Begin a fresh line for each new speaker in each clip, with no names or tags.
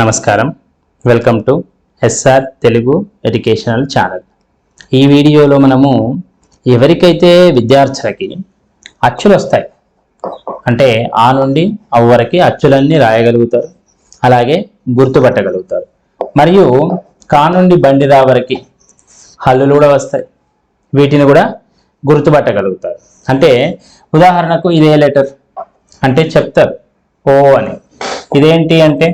నమస్కారం. Welcome to SR Telugu educational channel. ఈ వీడియోలో మనము ఎవరికైతే విద్యార్థులకి అచ్చులు వస్తాయి అంటే ఆ నుండి అవ్వరికి వరకు అచ్చులన్నీ రాయగలుగుతారు అలాగే గుర్తుపట్టగలుగుతారు. మరియు కా నుండి బండి రా వరకు హల్లులు కూడా వస్తాయి వీటిని కూడా గుర్తుపట్టగలుగుతారు. అంటే ఉదాహరణకు ఇదే లెటర్ అంటే చెప్తారు ఓ అని. ఇదేంటి అంటే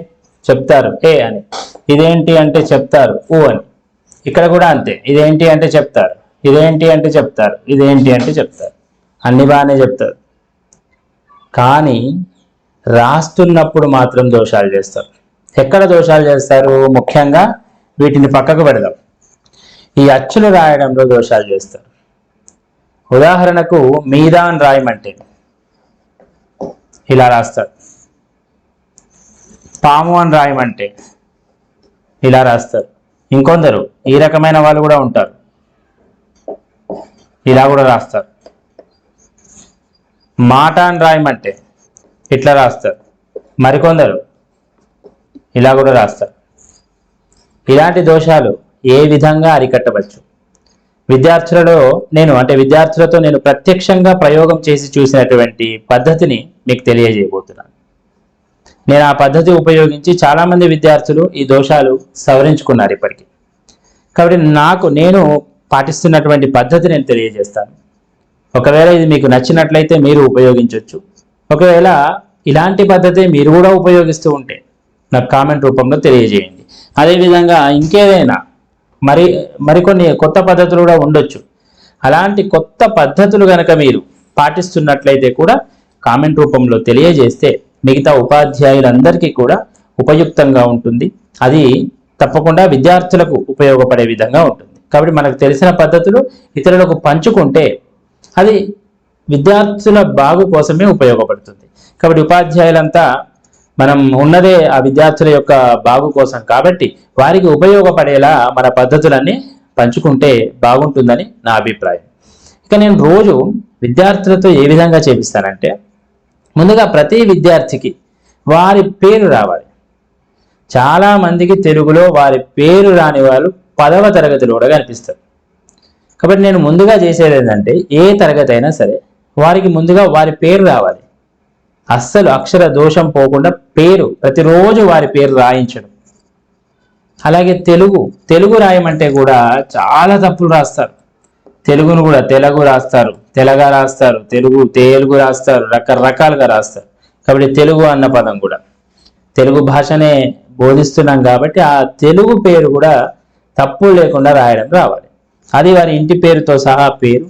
చెప్తారు. ఏ అని. ఇదేంటి అంటే చెప్తారు. ఊ అని. ఇక్కడ కూడా అంతే. ఇదేంటి అంటే చెప్తారు. ఇదేంటి అంటే చెప్తారు. ఇదేంటి అంటే చెప్తారు. అన్ని బాగానే చెప్తారు. కానీ రాస్తున్నప్పుడు మాత్రం దోషాలు చేస్తారు. ఎక్కడ దోషాలు చేస్తారు? ముఖ్యంగా వీటిని పక్కకు పెడదాం. ఈ అచ్చులు రాయడంలో దోషాలు చేస్తారు. ఉదాహరణకు మీదాన్ రాయమంటే ఇలా రాస్తారు. పాము అని రాయమంటే ఇలా రాస్తారు. ఇంకొందరు ఈ రకమైన వాళ్ళు కూడా ఉంటారు. ఇలా కూడా రాస్తారు. మాట అని రాయమంటే ఇట్లా రాస్తారు. మరికొందరు ఇలా కూడా రాస్తారు. ఇలాంటి దోషాలు ఏ విధంగా అరికట్టవచ్చు? విద్యార్థులలో నేను అంటే విద్యార్థులతో నేను ప్రత్యక్షంగా ప్రయోగం చేసి చూసినటువంటి పద్ధతిని మీకు తెలియజేయబోతున్నాను. నేను ఆ పద్ధతి ఉపయోగించి చాలామంది విద్యార్థులు ఈ దోషాలు సవరించుకున్నారు ఇప్పటికీ. కాబట్టి నాకు నేను పాటిస్తున్నటువంటి పద్ధతి నేను తెలియజేస్తాను. ఒకవేళ ఇది మీకు నచ్చినట్లయితే మీరు ఉపయోగించవచ్చు ఒకవేళ ఇలాంటి పద్ధతి మీరు కూడా ఉపయోగిస్తూ ఉంటే నాకు కామెంట్ రూపంలో తెలియజేయండి. అదేవిధంగా ఇంకేదైనా మరి మరికొన్ని కొత్త పద్ధతులు కూడా ఉండొచ్చు. అలాంటి కొత్త పద్ధతులు కనుక మీరు పాటిస్తున్నట్లయితే కూడా కామెంట్ రూపంలో తెలియజేస్తే మిగతా ఉపాధ్యాయులందరికీ కూడా ఉపయుక్తంగా ఉంటుంది. అది తప్పకుండా విద్యార్థులకు ఉపయోగపడే విధంగా ఉంటుంది. కాబట్టి మనకు తెలిసిన పద్ధతులు ఇతరులకు పంచుకుంటే అది విద్యార్థుల బాగు కోసమే ఉపయోగపడుతుంది. కాబట్టి ఉపాధ్యాయులంతా మనం ఉన్నదే ఆ విద్యార్థుల యొక్క బాగు కోసం కాబట్టి వారికి ఉపయోగపడేలా మన పద్ధతులన్నీ పంచుకుంటే బాగుంటుందని నా అభిప్రాయం. ఇక నేను రోజు విద్యార్థులతో ఏ విధంగా చేపిస్తానంటే ముందుగా ప్రతి విద్యార్థికి వారి పేరు రావాలి. చాలా మందికి తెలుగులో వారి పేరు రాని వాళ్ళు పదవ తరగతిలో కూడా కనిపిస్తారు. కాబట్టి నేను ముందుగా చేసేది ఏంటంటే ఏ తరగతి అయినా సరే వారికి ముందుగా వారి పేరు రావాలి. అస్సలు అక్షర దోషం పోకుండా పేరు ప్రతిరోజు వారి పేరు రాయించడం. అలాగే తెలుగు తెలుగు రాయమంటే కూడా చాలా తప్పులు రాస్తారు. తెలుగును కూడా తెలుగు రాస్తారు. తెలగా రాస్తారు. తెలుగు తెలుగు రాస్తారు. రకరకాలుగా రాస్తారు. కాబట్టి తెలుగు అన్న పదం కూడా. తెలుగు భాషనే బోధిస్తున్నాం కాబట్టి ఆ తెలుగు పేరు కూడా తప్పు లేకుండా రాయడం రావాలి. అది వారి ఇంటి పేరుతో సహా పేరు.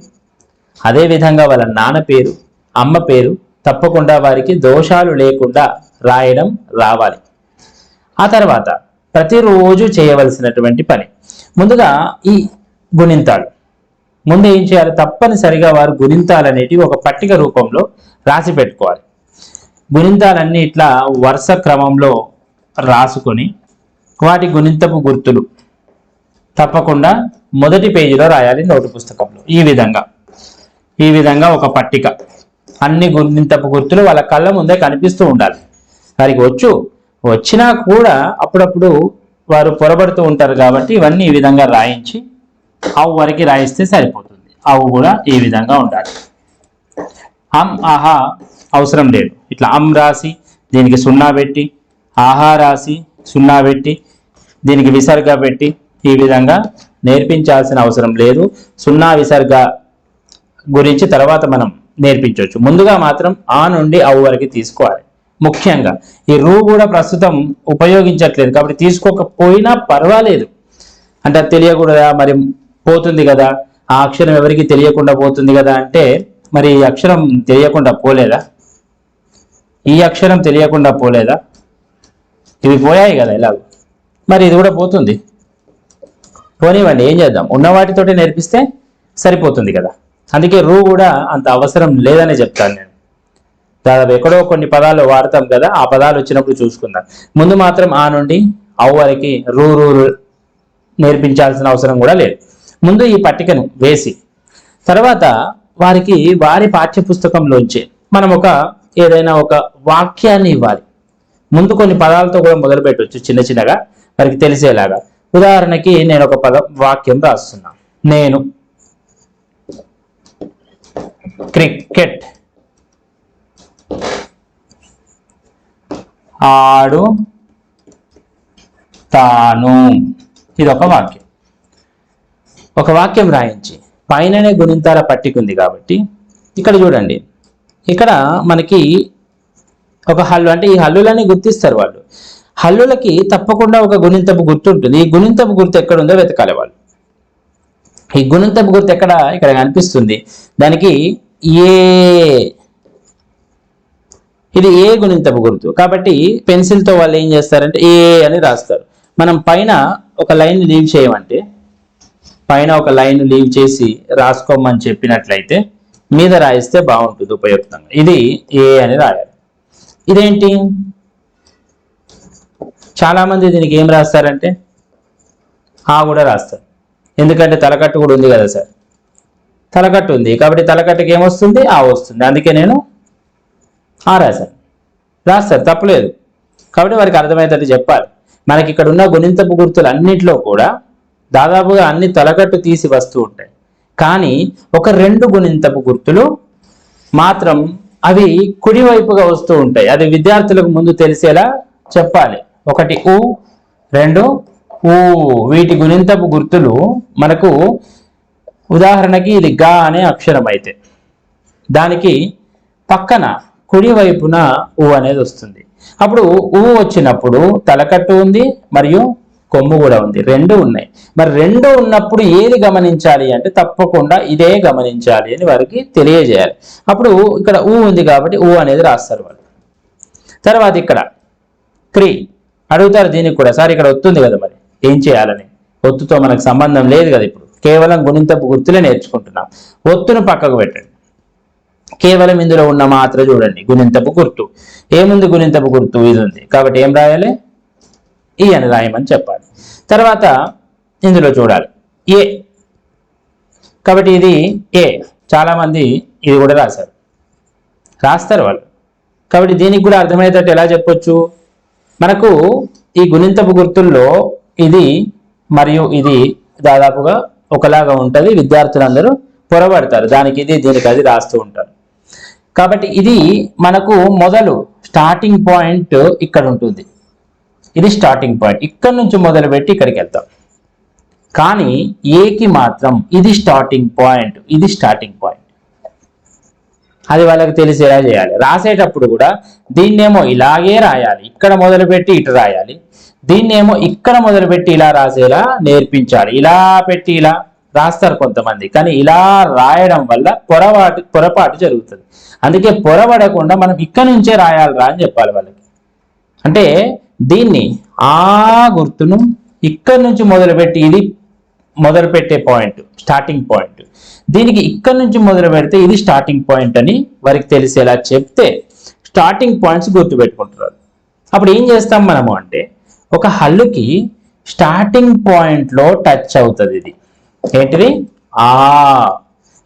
అదే విధంగా వాళ్ళ నాన్న పేరు అమ్మ పేరు తప్పకుండా వారికి దోషాలు లేకుండా రాయడం రావాలి. ఆ తర్వాత ప్రతిరోజు చేయవలసినటువంటి పని. ముందుగా ఈ గుణింతాలు. ముందు ఏం చేయాలి? తప్పనిసరిగా వారు గుణింతాలనేటివి ఒక పట్టిక రూపంలో రాసి పెట్టుకోవాలి. గుణింతాలన్నీ ఇట్లా వరుస క్రమంలో రాసుకొని వాటి గుణింతపు గుర్తులు తప్పకుండా మొదటి పేజీలో రాయాలి నోటు పుస్తకంలో. ఈ విధంగా. ఈ విధంగా ఒక పట్టిక. అన్ని గుణింతపు గుర్తులు వాళ్ళ కళ్ళ ముందే కనిపిస్తూ ఉండాలి. వారికి వచ్చు వచ్చినా కూడా అప్పుడప్పుడు వారు పొరబడుతూ ఉంటారు కాబట్టి ఇవన్నీ ఈ విధంగా రాయించి అవు వరకు రాయిస్తే సరిపోతుంది. అవు కూడా ఈ విధంగా ఉండాలి? అమ్ ఆహా అవసరం లేదు. ఇట్లా అమ్ రాసి దీనికి సున్నా పెట్టి ఆహా రాసి సున్నా పెట్టి దీనికి విసర్గ పెట్టి ఈ విధంగా నేర్పించాల్సిన అవసరం లేదు. సున్నా విసర్గ గురించి తర్వాత మనం నేర్పించవచ్చు ముందుగా మాత్రం ఆ నుండి అవు వరకు తీసుకోవాలి. ముఖ్యంగా ఈ రూ కూడా ప్రస్తుతం ఉపయోగించట్లేదు. కాబట్టి తీసుకోకపోయినా పర్వాలేదు. అంటే తెలియకూడదా? మరి పోతుంది కదా? ఆ అక్షరం ఎవరికి తెలియకుండా పోతుంది కదా అంటే మరి ఈ అక్షరం తెలియకుండా పోలేదా? ఈ అక్షరం తెలియకుండా పోలేదా? ఇవి పోయాయి కదా ఎలాగో. మరి ఇది కూడా పోతుంది. పోనివ్వండి ఏం చేద్దాం? ఉన్న వాటితోటి నేర్పిస్తే సరిపోతుంది కదా? అందుకే రూ కూడా అంత అవసరం లేదని చెప్తాను నేను. దాదాపు ఎక్కడో కొన్ని పదాలు వాడతాం కదా ఆ పదాలు వచ్చినప్పుడు చూసుకుందాం. ముందు మాత్రం ఆ నుండి అవ్వరికి రూ రూ రూ నేర్పించాల్సిన అవసరం కూడా లేదు. ముందు ఈ పట్టికను వేసి తర్వాత వారికి వారి పాఠ్యపుస్తకంలోంచి మనం ఒక ఏదైనా ఒక వాక్యాన్ని ఇవ్వాలి. ముందు కొన్ని పదాలతో కూడా మొదలు పెట్టవచ్చు చిన్న చిన్నగా. వారికి తెలిసేలాగా. ఉదాహరణకి నేను ఒక పదం వాక్యం రాస్తున్నా. నేను క్రికెట్ ఆడు తాను ఇది ఒక వాక్యం. ఒక వాక్యం రాయించి పైననే గుణింతాల పట్టిక ఉంది కాబట్టి ఇక్కడ చూడండి. ఇక్కడ మనకి ఒక హల్లు అంటే ఈ హల్లులని గుర్తిస్తారు వాళ్ళు. హల్లులకి తప్పకుండా ఒక గుణింతపు గుర్తు ఉంటుంది. ఈ గుణింతపు గుర్తు ఎక్కడ ఉందో వెతకాలి వాళ్ళు. ఈ గుణింతపు గుర్తు ఎక్కడ? ఇక్కడ కనిపిస్తుంది. దానికి ఏ. ఇది ఏ గుణింతపు గుర్తు? కాబట్టి పెన్సిల్తో వాళ్ళు ఏం చేస్తారంటే ఏ అని రాస్తారు. మనం పైన ఒక లైన్ లీవ్ చేయమంటే పైన ఒక లైన్ లీవ్ చేసి రాసుకోమని చెప్పినట్లయితే మీద రాయిస్తే బాగుంటుంది ఉపయుక్తంగా. ఇది ఏ అని రాయాలి. ఇదేంటి? చాలా మంది దీనికి ఏం రాస్తారంటే ఆ కూడా రాస్తారు. ఎందుకంటే తలకట్టు కూడా ఉంది కదా సార్. తలకట్టు ఉంది. కాబట్టి తలకట్టుకి ఏమొస్తుంది ఆ వస్తుంది. అందుకే నేను ఆ రాశాను. రాస్తారు. తప్పలేదు. కాబట్టి వారికి అర్థమయ్యేటట్టు చెప్పాలి. మనకి ఇక్కడ ఉన్న గుణింతపు గుర్తులు అన్నింటిలో కూడా దాదాపుగా అన్ని తలకట్టు తీసి వస్తూ ఉంటాయి. కానీ ఒక రెండు గుణింతపు గుర్తులు మాత్రం అవి కుడివైపుగా వస్తూ ఉంటాయి. అది విద్యార్థులకు ముందు తెలిసేలా చెప్పాలి. ఒకటి ఊ రెండు ఊ. వీటి గుణింతపు గుర్తులు మనకు ఉదాహరణకి ఇది గా అనే అక్షరం అయితే. దానికి పక్కన కుడివైపున ఊ అనేది వస్తుంది. అప్పుడు ఊ వచ్చినప్పుడు తలకట్టు ఉంది మరియు కొమ్ము కూడా ఉంది. రెండు ఉన్నాయి. మరి రెండు ఉన్నప్పుడు ఏది గమనించాలి అంటే తప్పకుండా ఇదే గమనించాలి అని వారికి తెలియజేయాలి. అప్పుడు ఇక్కడ ఊ ఉంది కాబట్టి ఊ అనేది రాస్తారు వాళ్ళు. తర్వాత ఇక్కడ క్రీ. అడుగుతారు దీనికి కూడా. సార్ ఇక్కడ ఒత్తుంది కదా మరి. ఏం చేయాలని? ఒత్తుతో మనకు సంబంధం లేదు కదా ఇప్పుడు. కేవలం గుణింతపు గుర్తులే నేర్చుకుంటున్నాం. ఒత్తును పక్కకు పెట్టండి. కేవలం ఇందులో ఉన్న మాత్ర చూడండి. గుణింతపు గుర్తు. ఏముంది గుణింతపు గుర్తు? ఇది ఉంది. కాబట్టి ఏం రాయాలి? ఈ అని రాయమని చెప్పాలి. తర్వాత ఇందులో చూడాలి. ఏ. కాబట్టి ఇది ఏ. చాలామంది ఇది కూడా రాశారు. రాస్తారు వాళ్ళు. కాబట్టి దీనికి కూడా అర్థమయ్యేటట్టు ఎలా చెప్పొచ్చు? మనకు ఈ గుణింతపు గుర్తుల్లో ఇది మరియు ఇది దాదాపుగా ఒకలాగా ఉంటుంది. విద్యార్థులందరూ పొరబడతారు. దానికి ఇది దీనికి అది రాస్తూ ఉంటారు. కాబట్టి ఇది మనకు మొదలు స్టార్టింగ్ పాయింట్ ఇక్కడ ఉంటుంది. ఇది స్టార్టింగ్ పాయింట్ ఇక్కడ నుంచి మొదలుపెట్టి ఇక్కడికి వెళ్తాం. కానీ ఏకి మాత్రం ఇది స్టార్టింగ్ పాయింట్ ఇది స్టార్టింగ్ పాయింట్ అది వాళ్ళకి తెలిసేలా చేయాలి? రాసేటప్పుడు కూడా దీన్నేమో ఇలాగే రాయాలి. ఇక్కడ మొదలుపెట్టి ఇటు రాయాలి. దీన్నేమో ఇక్కడ మొదలుపెట్టి ఇలా రాసేలా నేర్పించాలి. ఇలా పెట్టి ఇలా రాస్తారు కొంతమంది. కానీ ఇలా రాయడం వల్ల పొరపాటు పొరపాటు జరుగుతుంది. అందుకే పొరపడకుండా మనం ఇక్కడ నుంచే రాయాలి రా అని చెప్పాలి వాళ్ళకి. అంటే దీన్ని ఆ గుర్తును ఇక్కడ నుంచి మొదలుపెట్టి ఇది మొదలు పెట్టే పాయింట్ స్టార్టింగ్ పాయింట్ దీనికి ఇక్కడ నుంచి మొదలు పెడితే ఇది స్టార్టింగ్ పాయింట్ అని వారికి తెలిసేలా చెప్తే స్టార్టింగ్ పాయింట్స్ గుర్తుపెట్టుకుంటున్నారు. అప్పుడు ఏం చేస్తాం మనము అంటే ఒక హల్లుకి స్టార్టింగ్ పాయింట్లో టచ్ అవుతుంది ఇది. ఏంటిది? ఆ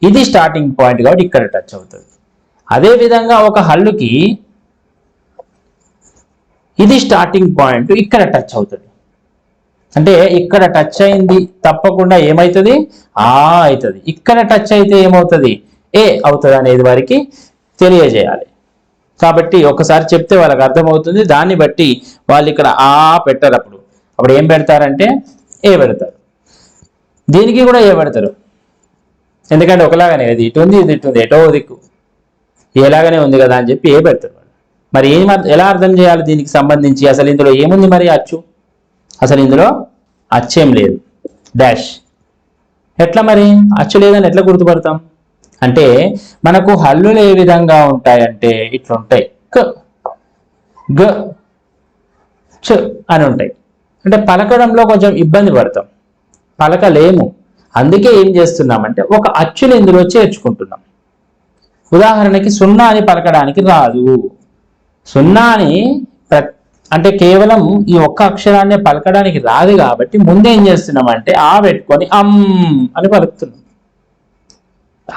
ఇది స్టార్టింగ్ పాయింట్ కాబట్టి ఇక్కడ టచ్ అవుతుంది. అదేవిధంగా ఒక హల్లుకి ఇది స్టార్టింగ్ పాయింట్ ఇక్కడ టచ్ అవుతుంది. అంటే ఇక్కడ టచ్ అయింది తప్పకుండా ఏమవుతుంది ఆ అవుతుంది. ఇక్కడ టచ్ అయితే ఏమవుతుంది? ఏ అవుతుంది అనేది వారికి తెలియజేయాలి. కాబట్టి ఒకసారి చెప్తే వాళ్ళకి అర్థమవుతుంది. దాన్ని బట్టి వాళ్ళు ఇక్కడ ఆ పెట్టారు అప్పుడు. అప్పుడు ఏం పెడతారంటే ఏ పెడతారు. దీనికి కూడా ఏ పెడతారు? ఎందుకంటే ఒకలాగానే ఇది ఇటు ఉంది ఇది ఇటు ఉంది ఎటో దిక్కు. ఎలాగనే ఉంది కదా అని చెప్పి ఏ పెడతారు మరి ఏం ఎలా అర్థం చేయాలి దీనికి సంబంధించి? అసలు ఇందులో ఏముంది మరి అచ్చు? అసలు ఇందులో అచ్చేం లేదు. డాష్ ఎట్లా మరి? అచ్చు లేదని ఎట్లా గుర్తుపడతాం? అంటే మనకు హల్లులు ఏ విధంగా ఉంటాయంటే ఇట్లుంటాయి. క. గ. చ అని ఉంటాయి. అంటే పలకడంలో కొంచెం ఇబ్బంది పడతాం. పలకలేము. అందుకే ఏం చేస్తున్నామంటే ఒక అచ్చుని ఇందులో చేర్చుకుంటున్నాం. ఉదాహరణకి సున్నా అని పలకడానికి రాదు. సున్నాని ప్ర- అంటే కేవలం ఈ ఒక్క అక్షరాన్ని పలకడానికి రాదు కాబట్టి ముందేం చేస్తున్నామంటే ఆ పెట్టుకొని అమ్ అని పలుకుతున్నాం.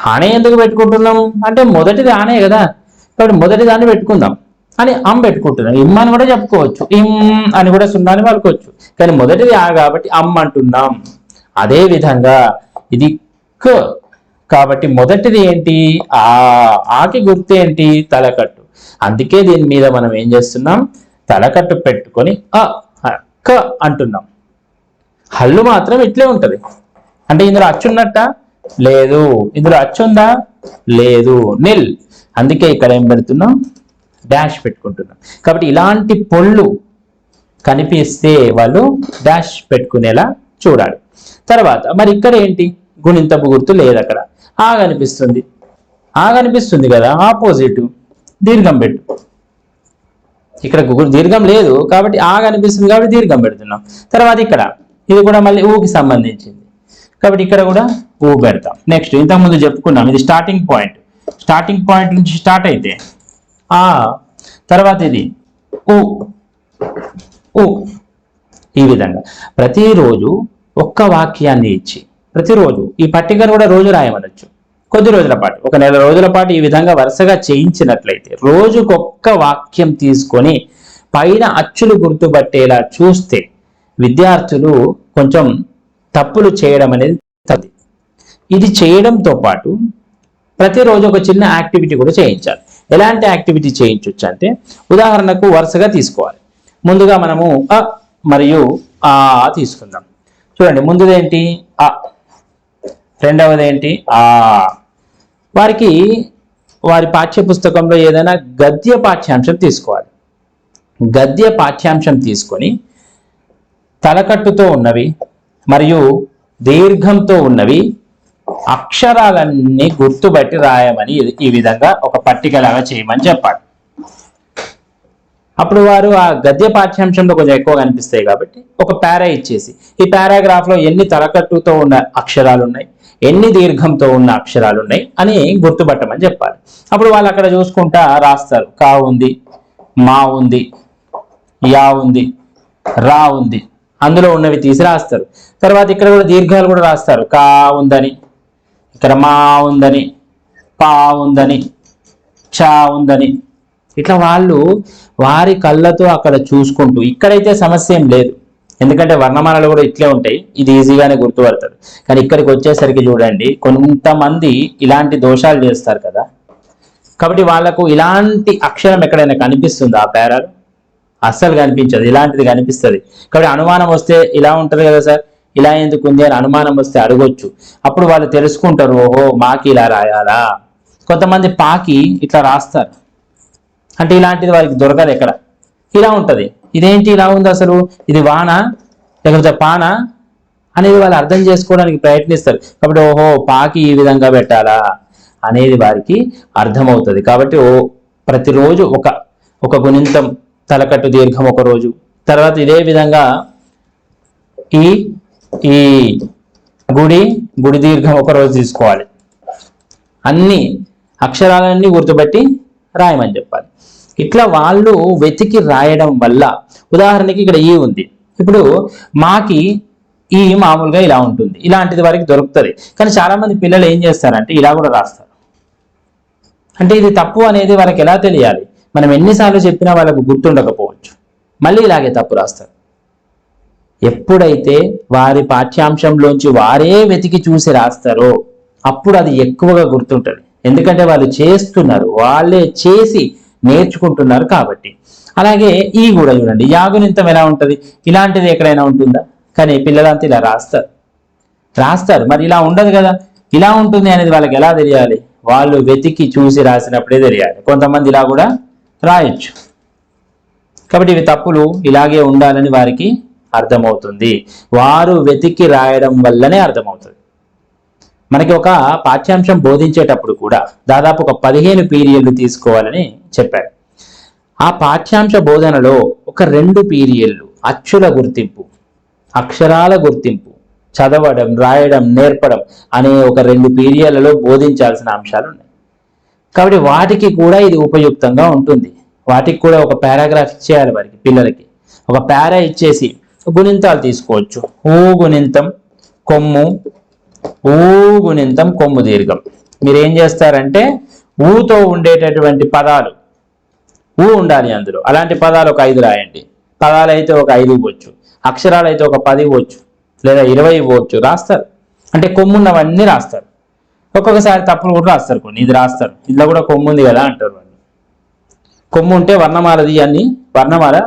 ఆనే ఎందుకు పెట్టుకుంటున్నాం? అంటే మొదటిది ఆనే కదా. కాబట్టి మొదటి దాన్ని పెట్టుకుందాం. అని అమ్ పెట్టుకుంటున్నాం. ఇమ్ అని కూడా చెప్పుకోవచ్చు. ఇమ్ అని కూడా సున్నాని పలుకోవచ్చు. కానీ మొదటిది ఆ కాబట్టి అమ్ అంటున్నాం. అదే విధంగా ఇది క. కాబట్టి మొదటిది ఏంటి? ఆ. ఆకి గుర్తు ఏంటి? తలకట్టు. అందుకే దీని మీద మనం ఏం చేస్తున్నాం? తలకట్టు పెట్టుకొని అ అక్క అంటున్నాం. హల్లు మాత్రం ఇట్లే ఉంటది. అంటే ఇందులో అచ్చున్నట్ట లేదు. ఇందులో అచ్చుందా లేదు. నిల్. అందుకే ఇక్కడ ఏం పెడుతున్నాం? డాష్ పెట్టుకుంటున్నాం. కాబట్టి ఇలాంటి పొళ్ళు కనిపిస్తే వాళ్ళు డాష్ పెట్టుకునేలా చూడాలి. తర్వాత మరి ఇక్కడ ఏంటి? గుణింతపు గుర్తు లేదు అక్కడ. ఆ కనిపిస్తుంది ఆ కనిపిస్తుంది కదా. ఆపోజిట్. దీర్ఘం పెట్టు. ఇక్కడ దీర్ఘం లేదు కాబట్టి ఆ కనిపిస్తుంది కాబట్టి దీర్ఘం పెడుతున్నాం. తర్వాత ఇక్కడ ఇది కూడా మళ్ళీ ఊకి సంబంధించింది. కాబట్టి ఇక్కడ కూడా ఊ పెడతాం. నెక్స్ట్ ఇంతకుముందు చెప్పుకున్నాం ఇది స్టార్టింగ్ పాయింట్ స్టార్టింగ్ పాయింట్ నుంచి స్టార్ట్ అయితే ఆ తర్వాత ఇది ఊ. ఊ. ఈ విధంగా. ప్రతిరోజు ఒక్క వాక్యాన్ని ఇచ్చి ప్రతిరోజు ఈ పట్టికను కూడా రోజు రాయమనొచ్చు. కొద్ది రోజుల పాటు ఒక నెల రోజుల పాటు ఈ విధంగా వరుసగా చేయించినట్లయితే రోజుకొక్క వాక్యం తీసుకొని పైన అచ్చులు గుర్తుపట్టేలా చూస్తే విద్యార్థులు కొంచెం తప్పులు చేయడం అనేది తది ఇది చేయడంతో పాటు ప్రతిరోజు ఒక చిన్న యాక్టివిటీ కూడా చేయించాలి. ఎలాంటి యాక్టివిటీ చేయించవచ్చు అంటే ఉదాహరణకు వరుసగా తీసుకోవాలి. ముందుగా మనము అ మరియు ఆ తీసుకుందాం. చూడండి ముందుదేంటి? అ. రెండవది ఏంటి ఆ. వారికి వారి పాఠ్య పుస్తకంలో ఏదైనా గద్య పాఠ్యాంశం తీసుకోవాలి. గద్య పాఠ్యాంశం తీసుకొని తలకట్టుతో ఉన్నవి మరియు దీర్ఘంతో ఉన్నవి అక్షరాలన్నీ గుర్తుబట్టి రాయమని ఈ విధంగా ఒక పట్టికలాగా చేయమని చెప్పాలి. అప్పుడు వారు ఆ గద్య పాఠ్యాంశంలో కొంచెం ఎక్కువ కనిపిస్తాయి కాబట్టి ఒక పారా ఇచ్చేసి ఈ పారాగ్రాఫ్లో ఎన్ని తలకట్టుతో ఉన్న అక్షరాలు ఉన్నాయి ఎన్ని దీర్ఘంతో ఉన్న అక్షరాలు ఉన్నాయి అని గుర్తుపట్టమని చెప్పాలి. అప్పుడు వాళ్ళు అక్కడ చూసుకుంటా రాస్తారు. కా ఉంది మా ఉంది యా ఉంది రా ఉంది. అందులో ఉన్నవి తీసి రాస్తారు. తర్వాత ఇక్కడ కూడా దీర్ఘాలు కూడా రాస్తారు. కా ఉందని ఇక్కడ మా ఉందని పా ఉందని చా ఉందని. ఇట్లా వాళ్ళు వారి కళ్ళతో అక్కడ చూసుకుంటూ ఇక్కడైతే సమస్య ఏం లేదు. ఎందుకంటే వర్ణమాలలు కూడా ఇట్లే ఉంటాయి. ఇది ఈజీగానే గుర్తుపడతారు కానీ ఇక్కడికి వచ్చేసరికి చూడండి కొంతమంది ఇలాంటి దోషాలు చేస్తారు కదా. కాబట్టి వాళ్ళకు ఇలాంటి అక్షరం ఎక్కడైనా కనిపిస్తుంది ఆ పేరాలు? అస్సలు కనిపించదు. ఇలాంటిది కనిపిస్తుంది. కాబట్టి అనుమానం వస్తే ఇలా ఉంటుంది కదా సార్? ఇలా ఎందుకు ఉంది అని అనుమానం వస్తే అడగొచ్చు. అప్పుడు వాళ్ళు తెలుసుకుంటారు ఓహో మాకి ఇలా రాయాలా? కొంతమంది పాకి ఇట్లా రాస్తారు. అంటే ఇలాంటిది వాళ్ళకి దొరకదు ఎక్కడ. ఇలా ఉంటుంది. ఇదేంటి ఇలా ఉంది అసలు? ఇది వాన? లేకపోతే పాన? అనేది వాళ్ళు అర్థం చేసుకోవడానికి ప్రయత్నిస్తారు. కాబట్టి ఓహో పాకి ఈ విధంగా పెట్టాలా? అనేది వారికి అర్థమవుతుంది. కాబట్టి ఓ ప్రతిరోజు ఒక ఒక గుణింతం తలకట్టు దీర్ఘం ఒక రోజు. తర్వాత ఇదే విధంగా ఈ ఈ గుడి గుడి దీర్ఘం ఒక రోజు తీసుకోవాలి. అన్ని అక్షరాలన్నీ గుర్తుపెట్టి రాయమని చెప్పాలి. ఇట్లా వాళ్ళు వెతికి రాయడం వల్ల ఉదాహరణకి ఇక్కడ ఈ ఉంది. ఇప్పుడు మాకి ఈ మామూలుగా ఇలా ఉంటుంది. ఇలాంటిది వారికి దొరుకుతుంది. కానీ చాలా మంది పిల్లలు ఏం చేస్తారంటే ఇలా కూడా రాస్తారు. అంటే ఇది తప్పు అనేది వాళ్ళకి ఎలా తెలియాలి? మనం ఎన్నిసార్లు చెప్పినా వాళ్ళకు గుర్తుండకపోవచ్చు. మళ్ళీ ఇలాగే తప్పు రాస్తారు. ఎప్పుడైతే వారి పాఠ్యాంశంలోంచి వారే వెతికి చూసి రాస్తారో అప్పుడు అది ఎక్కువగా గుర్తుంటుంది. ఎందుకంటే వాళ్ళు చేస్తున్నారు. వాళ్ళే చేసి నేర్చుకుంటున్నారు కాబట్టి. అలాగే ఈ కూడా చూడండి యాగునింతం ఎలా ఉంటది? ఇలాంటిది ఎక్కడైనా ఉంటుందా? కానీ పిల్లలంతా ఇలా రాస్తారు. రాస్తారు మరి ఇలా ఉండదు కదా? ఇలా ఉంటుంది అనేది వాళ్ళకి ఎలా తెలియాలి? వాళ్ళు వెతికి చూసి రాసినప్పుడే తెలియాలి. కొంతమంది ఇలా కూడా రాయొచ్చు. కాబట్టి ఇవి తప్పులు ఇలాగే ఉండాలని వారికి అర్థమవుతుంది. వారు వెతికి రాయడం వల్లనే అర్థమవుతుంది. మనకి ఒక పాఠ్యాంశం బోధించేటప్పుడు కూడా దాదాపు ఒక పదిహేను పీరియడ్లు తీసుకోవాలని చెప్పారు ఆ పాఠ్యాంశ బోధనలో ఒక రెండు పీరియడ్లు అచ్చుల గుర్తింపు అక్షరాల గుర్తింపు చదవడం రాయడం నేర్పడం అనే ఒక రెండు పీరియడ్లలో బోధించాల్సిన అంశాలు ఉన్నాయి. కాబట్టి వాటికి కూడా ఇది ఉపయుక్తంగా ఉంటుంది. వాటికి కూడా ఒక పారాగ్రాఫ్ ఇచ్చేయాలి వారికి పిల్లలకి. ఒక పారా ఇచ్చేసి గుణింతాలు తీసుకోవచ్చు. ఊ గుణింతం కొమ్ము ఊ గుణింతం కొమ్ము దీర్ఘం. మీరు ఏం చేస్తారంటే ఊతో ఉండేటటువంటి పదాలు ఊ ఉండాలి అందులో. అలాంటి పదాలు ఒక ఐదు రాయండి. పదాలు అయితే ఒక ఐదు ఇవ్వచ్చు. అక్షరాలు అయితే ఒక పది ఇవ్వచ్చు. లేదా ఇరవై ఇవ్వచ్చు. రాస్తారు. అంటే కొమ్మున్నవన్నీ రాస్తారు. ఒక్కొక్కసారి తప్పులు కూడా రాస్తారు కొన్ని. ఇది రాస్తారు. ఇందులో కూడా కొమ్ము ఉంది కదా అంటారు వాళ్ళు. కొమ్ము ఉంటే వర్ణమాలది అని వర్ణమాల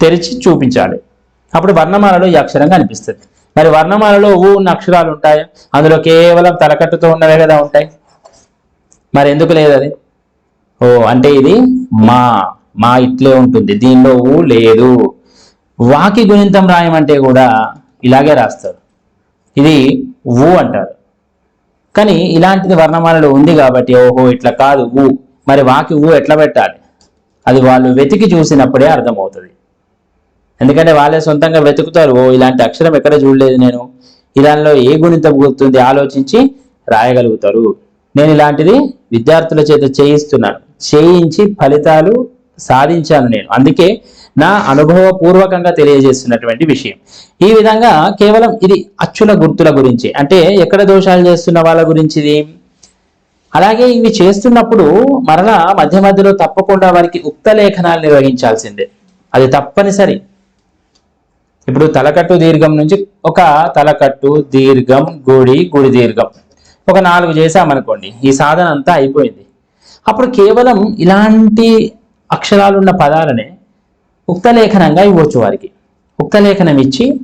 తెరిచి చూపించాలి. అప్పుడు వర్ణమాలలో ఈ అక్షరం కనిపిస్తుంది. మరి వర్ణమాలలో ఊ ఉన్న అక్షరాలు ఉంటాయా? అందులో కేవలం తలకట్టుతో ఉన్నవే కదా ఉంటాయి. మరి ఎందుకు లేదు అది? ఓ అంటే ఇది మా మా ఇట్లే ఉంటుంది. దీనిలో ఊ లేదు. వాకి గుణింతం రాయమంటే కూడా ఇలాగే రాస్తారు. ఇది ఊ అంటారు. కానీ ఇలాంటిది వర్ణమాలలో ఉంది కాబట్టి ఓహో ఇట్లా కాదు ఊ. మరి వాకి ఊ ఎట్లా పెట్టాలి? అది వాళ్ళు వెతికి చూసినప్పుడే అర్థమవుతుంది. ఎందుకంటే వాళ్ళే సొంతంగా వెతుకుతారు. ఓ ఇలాంటి అక్షరం ఎక్కడ చూడలేదు నేను. ఇదానిలో ఏ గుణితం గుర్తుంది? ఆలోచించి రాయగలుగుతారు. నేను ఇలాంటిది విద్యార్థుల చేత చేయిస్తున్నాను. చేయించి ఫలితాలు సాధించాను నేను. అందుకే నా అనుభవపూర్వకంగా తెలియజేస్తున్నటువంటి విషయం. ఈ విధంగా కేవలం ఇది అచ్చుల గుర్తుల గురించి అంటే ఎక్కడ దోషాలు చేస్తున్న వాళ్ళ గురించి ఇది. అలాగే ఇవి చేస్తున్నప్పుడు మరలా మధ్య మధ్యలో తప్పకుండా వారికి ఉక్త లేఖనాలు నిర్వహించాల్సిందే. అది తప్పనిసరి. ఇప్పుడు తలకట్టు దీర్ఘం నుంచి ఒక తలకట్టు దీర్ఘం గుడి గుడి దీర్ఘం. ఒక నాలుగు చేసామనుకోండి ఈ సాధన అంతా అయిపోయింది. అప్పుడు కేవలం ఇలాంటి అక్షరాలున్న పదాలనే ఉక్తలేఖనంగా ఇవ్వచ్చు వారికి. ఉక్తలేఖనం ఇచ్చి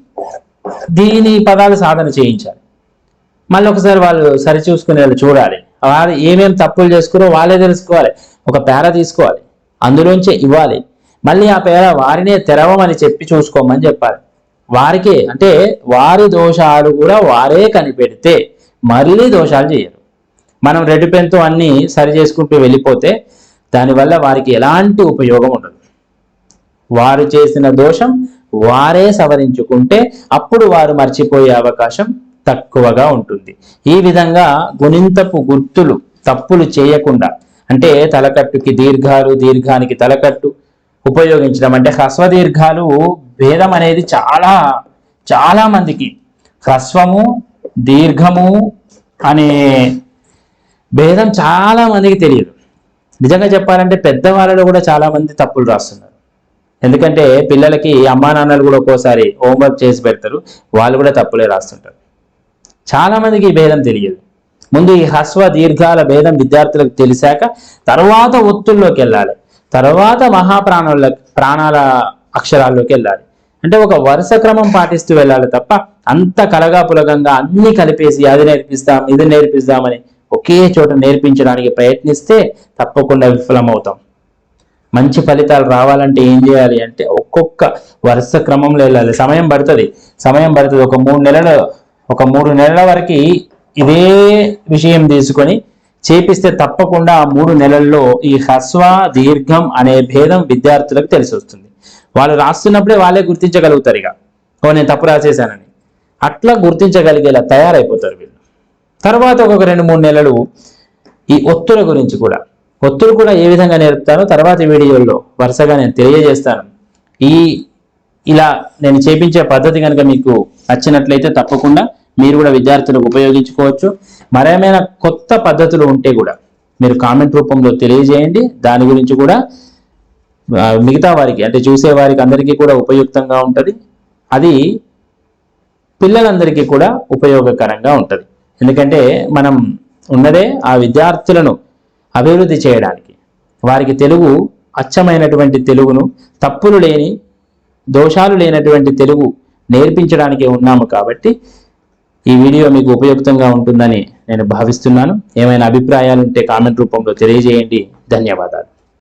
దీని పదాలు సాధన చేయించాలి. మళ్ళీ ఒకసారి వాళ్ళు సరిచూసుకునే వాళ్ళు చూడాలి. వారు ఏమేమి తప్పులు చేసుకురో వాళ్ళే తెలుసుకోవాలి. ఒక పేర తీసుకోవాలి. అందులోంచే ఇవ్వాలి. మళ్ళీ ఆ పేర వారినే తెరవమని చెప్పి చూసుకోమని చెప్పాలి. వారికే అంటే వారి దోషాలు కూడా వారే కనిపెడితే మళ్ళీ దోషాలు చేయరు. మనం రెడ్ పెన్తో అన్ని సరి చేసుకుంటూ వెళ్ళిపోతే దానివల్ల వారికి ఎలాంటి ఉపయోగం ఉండదు. వారు చేసిన దోషం వారే సవరించుకుంటే అప్పుడు వారు మర్చిపోయే అవకాశం తక్కువగా ఉంటుంది. ఈ విధంగా గుణింతపు గుర్తులు తప్పులు చేయకుండా అంటే తలకట్టుకి దీర్ఘాలు దీర్ఘానికి తలకట్టు ఉపయోగించడం అంటే హ్రస్వ దీర్ఘాలు భేదం అనేది చాలా చాలా మందికి హ్రస్వము దీర్ఘము అనే భేదం చాలా మందికి తెలియదు. నిజంగా చెప్పాలంటే పెద్దవాళ్ళలో కూడా చాలా మంది తప్పులు రాస్తున్నారు. ఎందుకంటే పిల్లలకి అమ్మా నాన్నలు కూడా ఒక్కోసారి హోంవర్క్ చేసి పెడతారు. వాళ్ళు కూడా తప్పులే రాస్తుంటారు. చాలా మందికి ఈ భేదం తెలియదు. ముందు ఈ హ్రస్వ దీర్ఘాల భేదం విద్యార్థులకు తెలిసాక తర్వాత ఒత్తుల్లోకి వెళ్ళాలి. తర్వాత మహాప్రాణాల ప్రాణాల అక్షరాల్లోకి వెళ్ళాలి. అంటే ఒక వరుస క్రమం పాటిస్తూ వెళ్ళాలి తప్ప అంత కలగా పులగంగా అన్ని కలిపేసి అది నేర్పిస్తాం ఇది నేర్పిస్తామని ఒకే చోట నేర్పించడానికి ప్రయత్నిస్తే తప్పకుండా విఫలమవుతాం. మంచి ఫలితాలు రావాలంటే ఏం చేయాలి అంటే ఒక్కొక్క వరుస క్రమంలో వెళ్ళాలి. సమయం పడుతుంది. సమయం పడుతుంది. ఒక మూడు నెలలు ఒక మూడు నెలల వరకు ఇదే విషయం తీసుకొని చేపిస్తే తప్పకుండా ఆ మూడు నెలల్లో ఈ హ్రస్వ దీర్ఘం అనే భేదం విద్యార్థులకు తెలిసి వస్తుంది. వాళ్ళు రాస్తున్నప్పుడే వాళ్ళే గుర్తించగలుగుతారు ఇక. ఓ నేను తప్పు రాసేసానని అట్లా గుర్తించగలిగేలా తయారైపోతారు వీళ్ళు. తర్వాత ఒక రెండు మూడు నెలలు ఈ ఒత్తుల గురించి కూడా. ఒత్తులు కూడా ఏ విధంగా నేర్పుతానో తర్వాత వీడియోల్లో వరుసగా నేను తెలియజేస్తాను. ఈ ఇలా నేను చేపించే పద్ధతి కనుక మీకు నచ్చినట్లయితే తప్పకుండా మీరు కూడా విద్యార్థులకు ఉపయోగించుకోవచ్చు. మరేమైనా కొత్త పద్ధతులు ఉంటే కూడా మీరు కామెంట్ రూపంలో తెలియజేయండి. దాని గురించి కూడా మిగతా వారికి అంటే చూసే వారికి అందరికీ కూడా ఉపయుక్తంగా ఉంటుంది. అది పిల్లలందరికీ కూడా ఉపయోగకరంగా ఉంటుంది. ఎందుకంటే మనం ఉన్నదే ఆ విద్యార్థులను అభివృద్ధి చేయడానికి. వారికి తెలుగు అచ్చమైనటువంటి తెలుగును తప్పులు లేని దోషాలు లేనటువంటి తెలుగు నేర్పించడానికి ఉన్నాము కాబట్టి ఈ వీడియో మీకు ఉపయుక్తంగా ఉంటుందని నేను భావిస్తున్నాను. ఏమైనా అభిప్రాయాలు ఉంటే కామెంట్ రూపంలో తెలియజేయండి. ధన్యవాదాలు.